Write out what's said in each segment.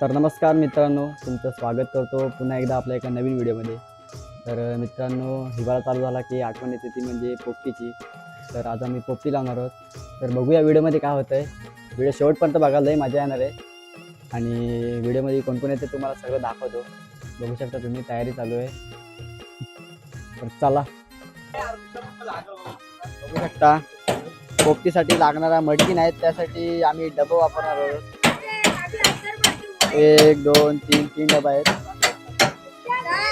तर नमस्कार मित्रांनो तुमचं स्वागत करतो पुन्हा एकदा आपल्या एका नवीन व्हिडिओमध्ये. तर मित्रांनो हिवाळा चालू झाला की आठवण येते ती म्हणजे पोपटीची. तर आज आम्ही पोपटी लावणार आहोत. तर बघूया व्हिडिओमध्ये काय होतं आहे व्हिडिओ शेवटपर्यंत बघायला लई मजा येणार आहे. आणि व्हिडिओमध्ये कोणकोण येते तुम्हाला सगळं दाखवतो. बघू शकता तुम्ही तयारी चालू आहे. तर चला. बघू शकता पोपटीसाठी लागणारा मडकी आहेत त्यासाठी आम्ही डबं वापरणार आहोत. एक दोन तीन तीन डबा आहेत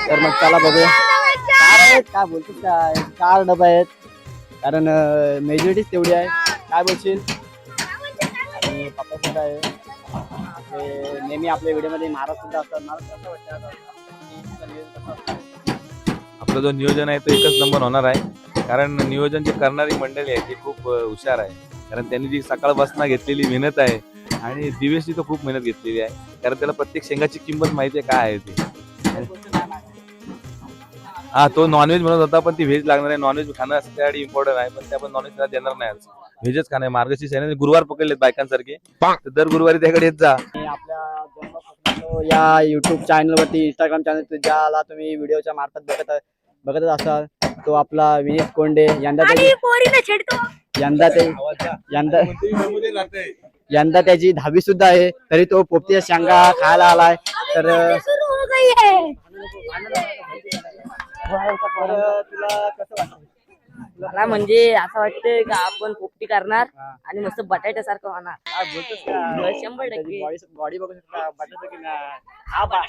तर मग चला बघूया. चार आहेत काय बोलतोस काय? चार डबा आहेत. कारण मेजॉरिटीच तेवढी आहे. काय बोलशील? आणि पप्पा सुद्धा आहे. नेहमी आपल्या व्हिडिओमध्ये महाराज सुद्धा असतात. महाराज कसं वाटतं आपलं जो नियोजन आहे तो एकच नंबर होणार आहे. कारण नियोजन जे करणारी मंडळी आहे ती खूप हुशार आहे. कारण त्यांनी जी सकाळपासून घेतलेली मेहनत आहे आणि दिवेशची तर खूप मेहनत घेतलेली आहे. कारण त्याला प्रत्येक शेंगाची किंमत माहिती आहे काय आहे ती. हा तो नॉनव्हेज म्हणत होता पण ती व्हेज लागणार आहे नॉनव्हेज खाणं असं त्यासाठी इम्पॉर्टंट आहे पण ते आपण नॉनव्हेज त्याला देणार नाही आज. व्हेजच खाणं आहे. मार्गशीर्ष आहे ना, गुरुवार पकडलेत बायकांसारखे. तर दर गुरुवारी त्याकडे येत जा. आपल्या या युट्यूब चॅनलवरती इंस्टाग्राम चॅनल ज्याला तुम्ही व्हिडिओच्या मार्फत बघत बघतच असाल तो आपला विनीत कोंडे यंदा यंदा ते यंदा यंदा त्याची दहावी सुद्धा आहे तरी तो पोपटीच्या शेंगा खायला आलाय. तर तुला कसं वाटतं मला म्हणजे असं वाटतं का आपण पोपटी करणार आणि मस्त बटाट्यासारखं होणार? शंभर टक्के. बॉडी बघू शकता बटाटा की नाही?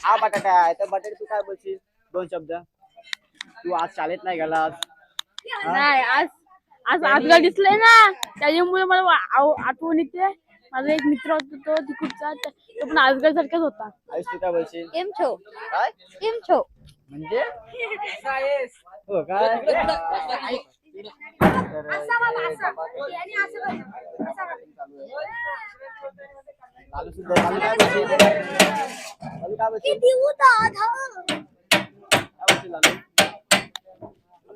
हा बटाटा आहे. तर बटाटे तू काय बोलशील? दोन शब्द. तू आज शाळेत नाही गेलास? नाही आज आज आजगा दिसलंय ना त्याच्यामुळे मला आठवण येते. माझा एक मित्र होता तो तिकडचा त- तो पण आजगा सारखाच होता. आयुष तू काय बोलशील? केम छो. काय? केम छो. म्हणजे? हो काय? तर चालू सुद्धा चालू काय बोलशील? चालू काय बोलशील? काय बोलशील लालू?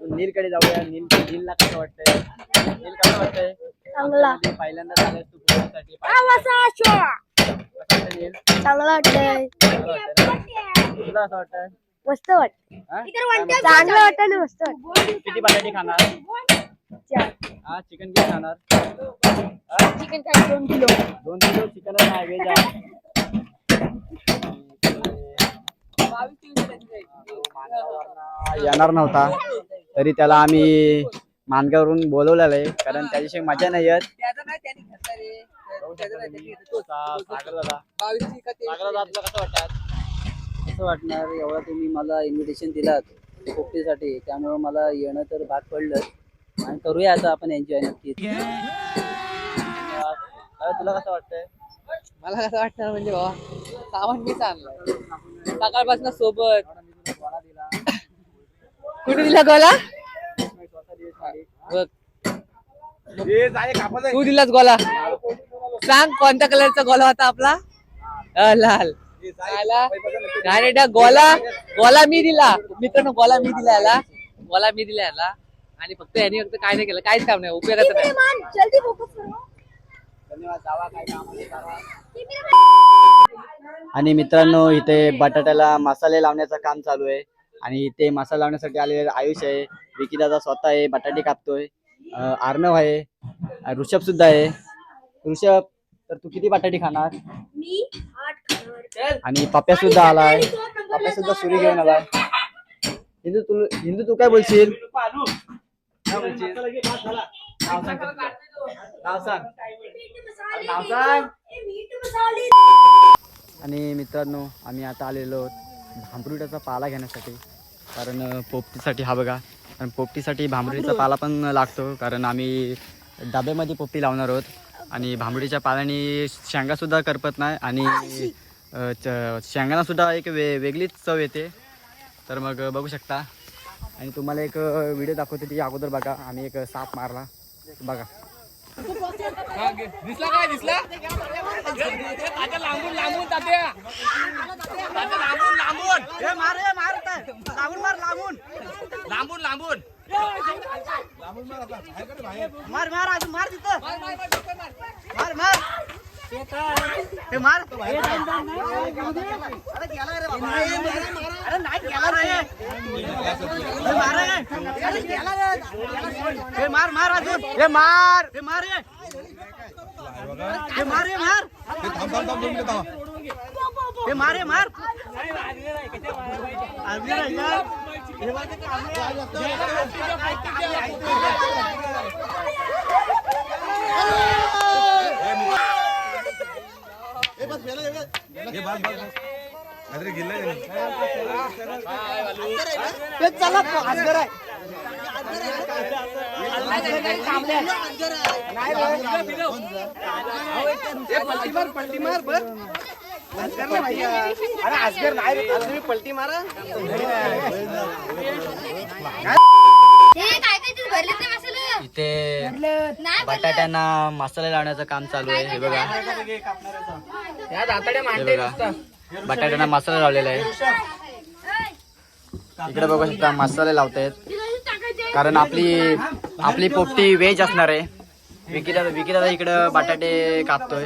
नीलकडे जाऊया. नील नीलला कसं वाटतंय? नील कसं वाटतंय? चांगला. पहिल्यांदा झालंय तू नील? चांगला वाटतंय. चांगलं वाटतंय? ना? तुला असं वाटतंय? मस्त वाटत हा? काय म्हणतो? चांगलं वाटत आणि मस्त वाटत किती बटाटे खाणार? हा चिकन किती खाणार? चिकन खायचं दोन किलो. दोन किलो चिकन आहे. व्हेज आहे मानगाववरनं येणार नव्हता. तरी त्याला आम्ही मानगावरून बोलवलेलं आहे. कारण त्याच्याशिवाय मजा नाही येत. वाटतात असं वाटणार? एवढा तुम्ही मला इन्व्हिटेशन दिलात पोपटीसाठी त्यामुळं मला येणं तर भाग पडलं आणि करूया आता आपण एन्जॉय नक्कीच. दादा, तुला कसं वाटतंय? मला कसं वाटणार म्हणजे बाबा सामान मी आणलं सकाळपासून सोबत. कुठे दिला गोला? बघ. तू दिलास गोला. सांग कोणत्या कलरचा गोला होता आपला? लाल. गोला. गोला मी दिला. मित्रांनो गोला मी दिला याला. गोला मी दिला याला. आणि फक्त यांनी फक्त काय नाही केलं. काहीच काम नाही. उपयोगाचं नाही. जल्दी फोकस करो. धन्यवाद जावा काय कामाला जावा. आणि मित्रांनो इथे बटाट्याला मसाले लावण्याचं काम चालू आहे. आणि इथे मसाला लावण्यासाठी आलेले आयुष आहे विकी दादा स्वतः आहे बटाटे कापतोय अं, अर्णव आहे ऋषभ सुद्धा आहे. ऋषभ तर तू किती बटाटे खाणार? मी आठ खाणार. आणि पप्प्या सुद्धा आलाय. पप्प्या सुद्धा सुरी घेऊन आलाय. हिंदू तू हिंदू तू काय बोलशील? आणि मित्रांनो आम्ही आता आलेलो आहोत भांबरुटाचा पाला घेण्यासाठी. कारण पोपटीसाठी हा बघा. कारण पोपटीसाठी भांबरुटीचा पाला पण लागतो. कारण आम्ही डब्यामध्ये पोपटी लावणार आहोत. आणि भांबरुटीच्या पाल्याने शेंगासुद्धा करपत नाही आणि शेंगांनासुद्धा एक वे वेगळीच चव येते. तर मग बघू शकता. आणि तुम्हाला एक व्हिडिओ दाखवते ती अगोदर बघा. आम्ही एक साप मारला. बघा. दिसला काय? दिसला? तात्या लांबून लांबून तात्या तात्या लांबून. लांबून लांबून. मार मार अजून मार तिथं. मार मार. हे काय काय ते भरलेत ते मसाले इथे नाही बटाट्यांना मसाले लावण्याचं काम चालू आहे हे बघा. हे बघा बटाट्यांना मसाला लावलेला आहे. इकडे बघू शकता मसाले लावतायत कारण आपली आपली पोपटी व्हेज असणार आहे. विकिदा विकिदा इकडं बटाटे कापतोय.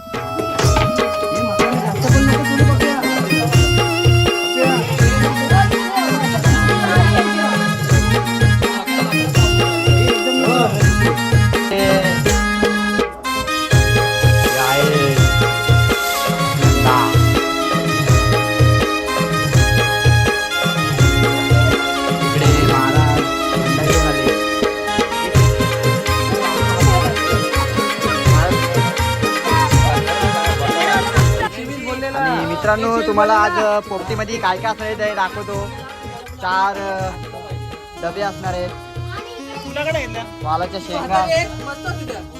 मित्रांनो तुम्हाला आज पोपटीमध्ये काय काय असणार आहे ते दाखवतो. चार डबे असणार आहेत. वालाच्या शेंगा.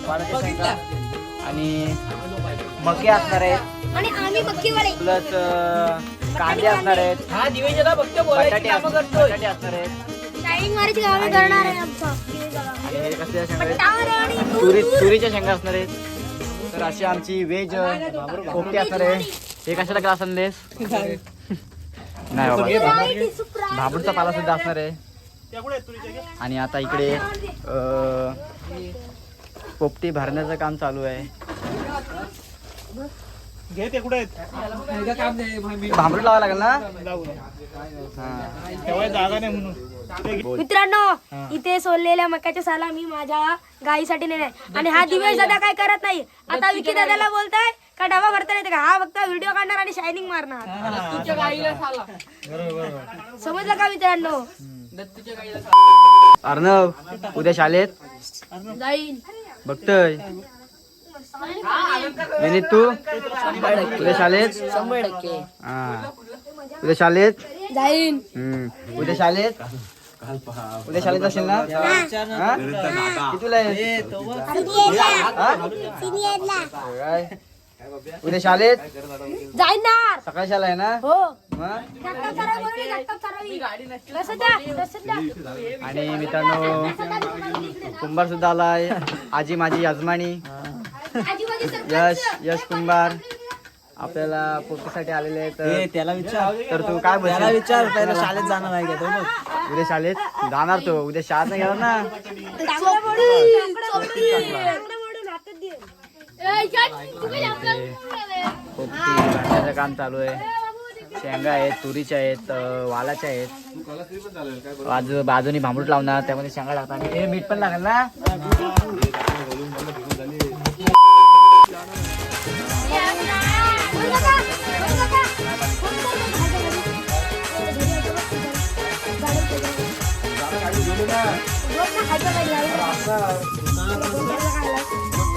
वालाच्या शेंगा. आणि मके असणार आहेत. आणि आम्ही मक्कीवाले. प्लस कांदे असणार आहेत. हा बटाटे कामं असणार करतोय. बटाटे असणार आहेत. तुरीच्या शेंगा असणार आहेत. तर अशी आमची व्हेज पोपटी असणार आहे. हे कशाला ग्लास आणलेस? नाही बाबा. भाबडूचा पाला सुद्धा असणार आहे. आणि आता इकडे पोपटी भरण्याचं काम चालू आहे. भांबरू लावा लागेल ना? मित्रांनो इथे सोडलेल्या मक्याच्या साला मी माझ्या गाईसाठी नेले आणि हा दिवेश दादा काय करत नाही? आता विकी दादाला बोलताय का डबा भरता नाही का? हा फक्त व्हिडिओ काढणार आणि शायनिंग मारणार. तुमच्या गाईला साला. समजलं का मित्रांनो? दत्तूच्या गाईला अर्णव उद्या शाळेत? जाईन. बघतोय. विनीत तू? उद्या शाळेत? शंभर टक्के. हा. उद्या शाळेत? जाईन. हम्म. उद्या शाळेत? उद्या शाळेत असेल ना? हा? कितीला आहे? हा? काय? उद्या शाळेत जाईन ना सकाळी शाळा आहे ना? हो. मग? आणि मित्रांनो कुंभार सुद्धा आलाय. आजी माझी यजमानी. आजीबाजी सरपंच. यश यश कुंभार. आपल्याला पोटीसाठी आलेले आहेत. त्याला विचार. तर तू काय त्याला विचार पहिला शाळेत जाणार आहे का उद्या शाळेत? जाणार तो. उद्या शाळेत नाही गेला ना हातात दे. ए, इकडं, तू काय आपलं पोपटी भरण्याचं काम चालू आहे. शेंगा आहेत तुरीच्या आहेत वालाच्या आहेत. आज बाजूनी भांबूट लावणार त्यामध्ये शेंगा लागतात आणि हे मीठ पण लागेल ना.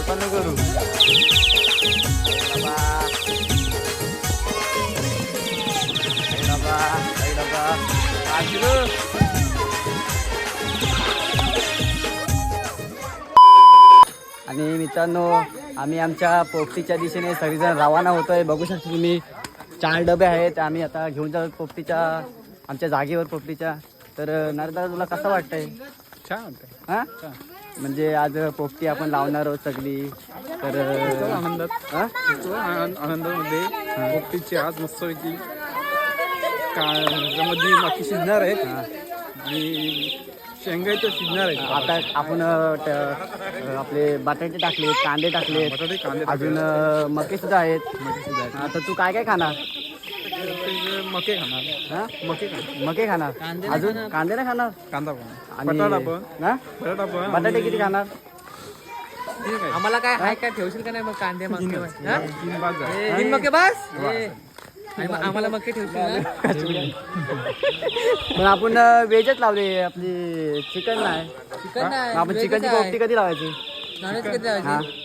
नको करू. आणि मित्रांनो आम्ही आमच्या पोपटीच्या दिशेने सगळेजण रवाना होतोय. बघू शकता तुम्ही चार डबे आहेत. आम्ही आता घेऊन जातो पोपटीच्या आमच्या जागेवर पोपटीच्या. तर नरदा तुला कसं वाटतंय? छान वाटतंय. हा? म्हणजे आज पोपटी आपण लावणार आहोत सगळी. तर आनंदात हा? आनंदामध्ये पोपटीची आज मस्तपैकी का त्याच्यामध्ये माती शिजणार आहेत आणि शेंगाच्या शिजणार आहेत. आता आपण अ, ट- अ, आपले बटाटे टाकलेत कांदे बटाटे कांदे अजून अ, मके सुद्धा आहेत. आता तू काय काय खाणार? मके खाणार. हा? मके मके खाणार अजून? कांदे नाही खाणार? कांदा पण. आणि बटाटा पण. हा? बटाटा पण. बटाटे किती खाणार? आम्हाला काय हाय काय ठेवशील का नाही मग कांदे मके? तीन. तीन मके बस? मग आम्हाला मके ठेवशील? पण आपण व्हेजच लावले. आपली चिकन नाही. चिकन नाही आपण चिकनची कधी लावायची? नॉनव्हेज कधी लावायची?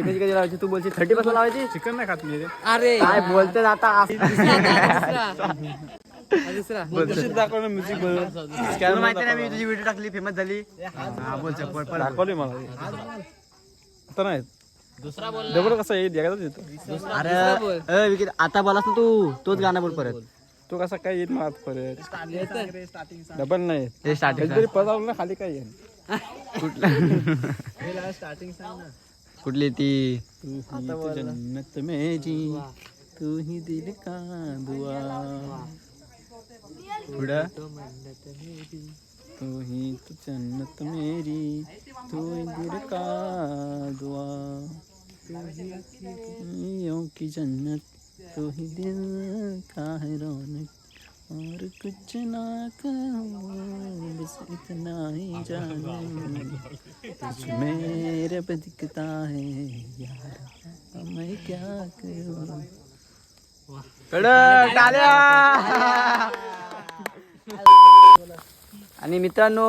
चिकनची कधी लावायची तू बोलशील थर्टी पासून लावायची? चिकन नाही खात मी अरे. काय बोलते आता दुसरा दुसरा. दाखवलं म्युझिक तुला माहिती नाही मी तुझी व्हिडिओ टाकली फेमस झाली. हा बोल चल, बोल, बोल. दाखवले मला. आता नाही दुसरा बोल दगड कसा येईल? जगातच येतो. अरे अ, विकी, आता बोलास ना तू. तोच गाणं बोल परत. तो कसा काय येईल मला परत? डबल नाही स्टार्टिंग ना खाली काय येईल? कुठली? ती तू ही तो जन्नत मेरी तू ही दिल का दुआ। पुढं तू ही तो जन्नत मेरी तू ही दिल का दुआ। यों की जन्नत तू ही दिल का है रौनक। और कुछ ना कहूँ बस इतना ही जानू। तुझ मेरे पे दिखता है यार मैं क्या करूँ? आणि मित्रांनो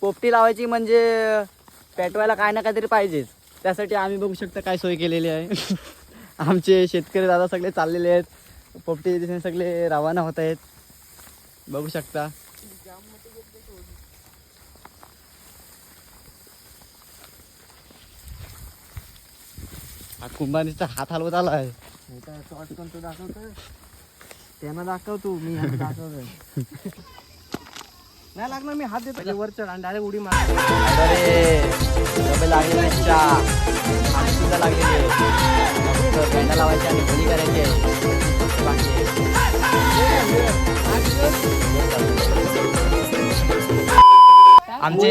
पोपटी लावायची म्हणजे पेटवायला काय ना काहीतरी पाहिजेच. त्यासाठी आम्ही बघू शकता काय सोय केलेली आहे. आमचे शेतकरी दादा सगळे चाललेले आहेत. पोपटी दिसणे सगळे रवाना होत आहेत. बघू शकता. हा कुंभानीचा हात हलवत आला आहे त्यांना दाखव तू मी ह्यांना दाखवतोय. नाही लागणार मी हात देतो वर चढ आणि डायरेक्ट उडी मार अरे हात सुद्धा लागलेले पेंडा लावायचे आणि करायची. आमचे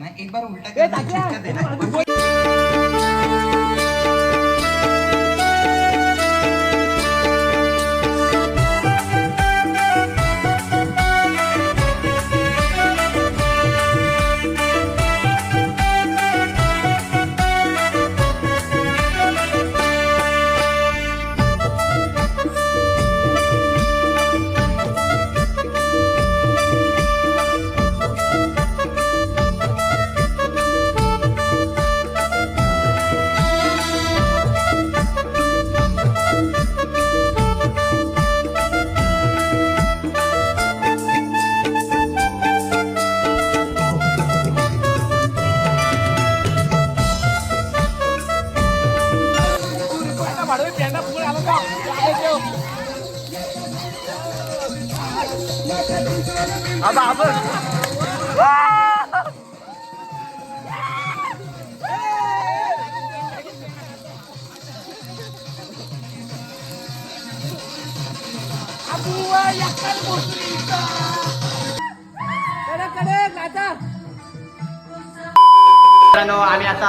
करना है एक बार उल्टा करना है, देना है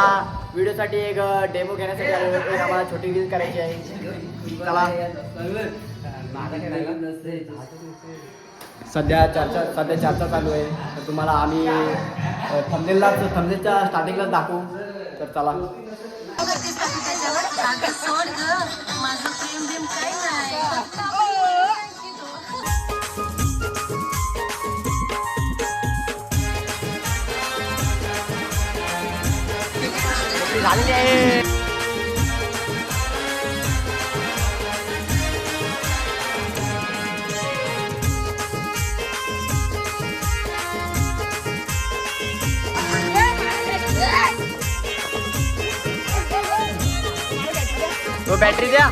आम्ही व्हिडिओसाठी एक डेमो घेण्यासाठी आम्हाला छोटी रील करायची आहे. चला. सध्या चर्चा सध्या चर्चा चालू आहे. तर तुम्हाला आम्ही थंबनेलला थंबनेलच्या स्टार्टिंगलाच दाखवू. तर चला. झालेली आहे तो बॅटरी द्या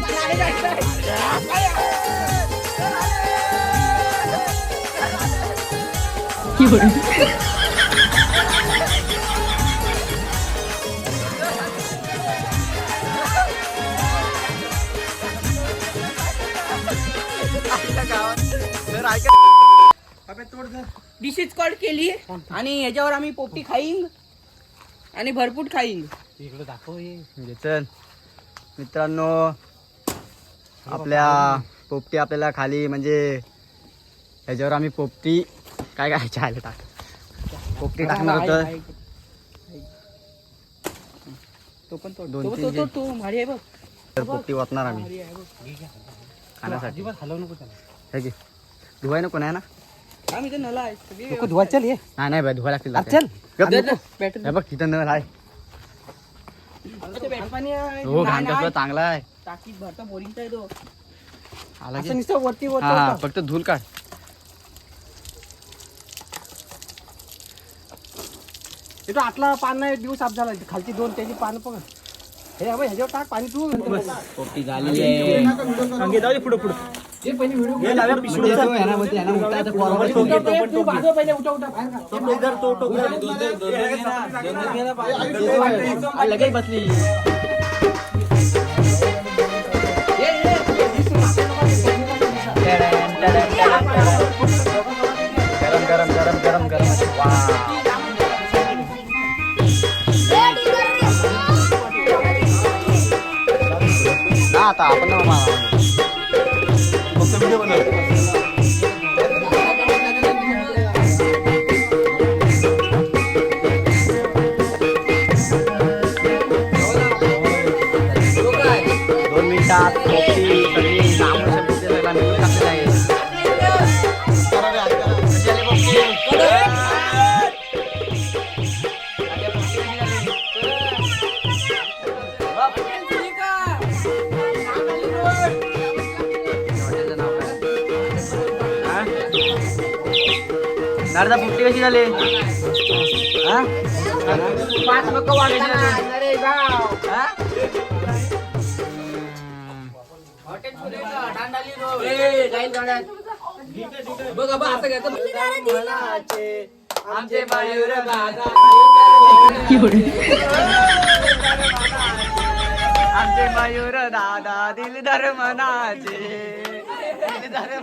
डिशेस कॉल. केली आणि ह्याच्यावर आम्ही पोपटी खाईन. आणि भरपूर खाईन. म्हणजे चल. मित्रांनो आपल्या पोपटी आपल्याला खाली म्हणजे ह्याच्यावर आम्ही पोपटी काय काय चायला टाक. पोपटी टाकणार होतं. तो पण तो दोन तो- तीन तो- तो जे- तो भारी आहे बघ. तर पोपटी आम्ही. खाण्यासाठी. हे घे. धुवाय नको नाही ना? आम्ही नला आहे सगळी नाही नाही धुवा लागतील चल. बॅटरी. हे बघ तिथं नळ आहे. पाणी आहे. हो घाण कसला चांगला आहे. टाकीत भरता बोरिंगचा आहे तो. आला की? असं नुसतं वरती वरती फक्त धूल काढ. तो आतला पान नाही दिवस साफ झाला. खालची दोन त्याची पानं पण. हे अबे ह्याच्यावर टाक पाणी तू. पोपटी झालेली आहे. ते पहिले व्हिडिओ तो ह्याला बोलते, ह्याला उठता येतं, पोराला ठोकी. तू बाजू पहिले उठा उठा बाहेर काढ. आ, लगेच बसली गरम गरम गरम गरम गरम वा ना आता आपण ना. दोन मिनिटात पोपटी सगळी नामं नारदा पोपटी कशी झाली? हा? पाच लोक वाढले बघ बघ असं घ्यायचं. आमचे मयूर दादा आमचे मयूर दादा दिलदार मनाचे. दिलदार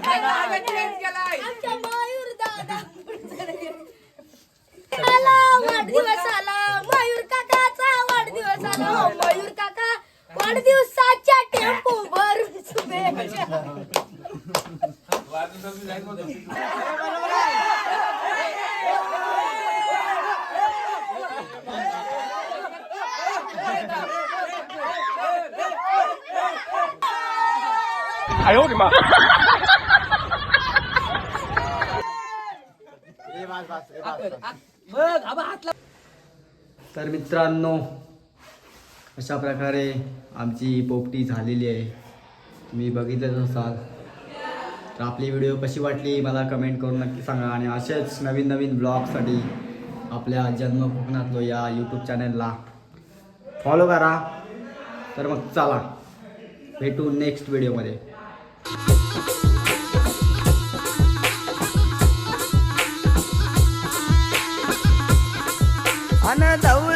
आला वाढदिवस आला मयूर काकाचा वाढदिवस आला. हो, मयूर काका वाढदिवसाच्या टेम्पो भर शुभेच्छा तर मित्रांनो अशा प्रकारे आमची पोपटी झालेली आहे. तुम्ही बघितलंच असाल. तर आपली व्हिडिओ कशी वाटली मला कमेंट करून नक्की सांगा. आणि असेच नवीन नवीन ब्लॉगसाठी आपल्या जन्म कोकणातलो या यूट्यूब चॅनलला फॉलो करा. तर मग चला भेटू नेक्स्ट व्हिडिओमध्ये ಅನದೌ